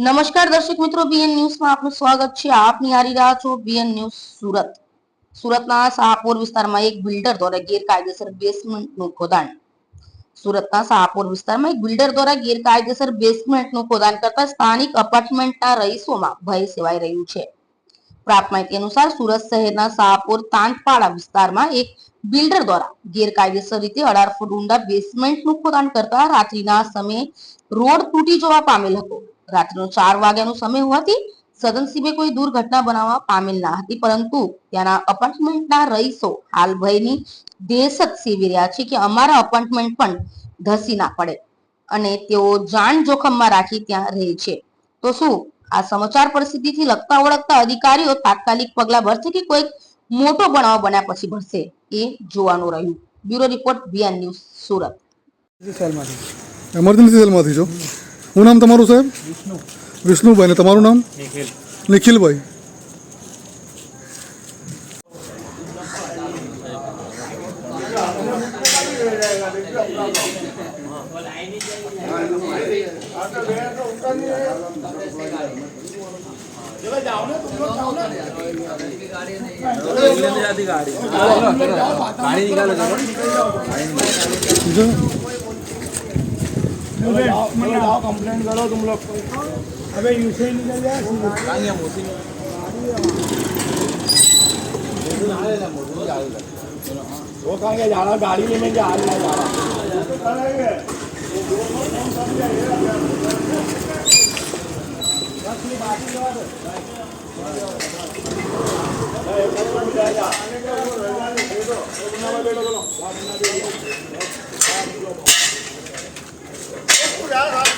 નમસ્કાર દર્શક મિત્રો બીએન ન્યૂઝમાં આપનું સ્વાગત છે. આપ નિહારી રહ્યા છો બીએન ન્યૂઝ સુરત. સુરતના શાહપુર વિસ્તારમાં એક બિલ્ડર દ્વારા ગેરકાયદેસર બેસમેન્ટનું ખોદાણ. સુરતના શાહપુર વિસ્તારમાં એક બિલ્ડર દ્વારા ગેરકાયદેસર બેસમેન્ટનું ખોદાણ કરતા સ્થાનિક અપાર્ટમેન્ટના રહીશોમાં ભય સેવાઈ રહ્યું છે. પ્રાપ્ત માહિતી અનુસાર સુરત શહેરના શાહપુર તાંતપાડા વિસ્તારમાં એક બિલ્ડર દ્વારા ગેરકાયદેસર રીતે અઢાર ફૂટ ઊંડા બેસમેન્ટનું ખોદાણ કરતા રાત્રિના સમયે રોડ તૂટી જવા પામેલ હતો. રાત્રિનો ચાર વાગ્યાનો સમય હોવાથી સદનસીબે કોઈ દુર્ઘટના બનાવવા પામેલ ના હતી. પરંતુ ત્યાંના અપાર્ટમેન્ટના રહીશો હાલ ભયની દહેશત સેવી રહ્યા છે કે અમારા અપાર્ટમેન્ટ પણ ધસી ના પડે અને તેઓ જાણ જોખમમાં રાખી ત્યાં રહે છે. તો શું આ સમાચાર પરિસ્થિતિથી લગતા ઓળખતા અધિકારીઓ તાત્કાલિક પગલા ભરશે કે કોઈક મોટો બનાવ બન્યા પછી ભરશે? એ જોવાનું રહ્યું. Bureau report BN news Surat. Emergency સેલમાંથી. છો? શું નામ તમારું સાહેબ? વિષ્ણુભાઈ ને તમારું નામ? નિખિલભાઈ. ગાડી. ગાડી कंप्लेंट करो तुम लोग अबे यूसे ही निकल जाए वो कहेंगे जा रहा गाड़ी लेने जा रहा जा रहा Yeah.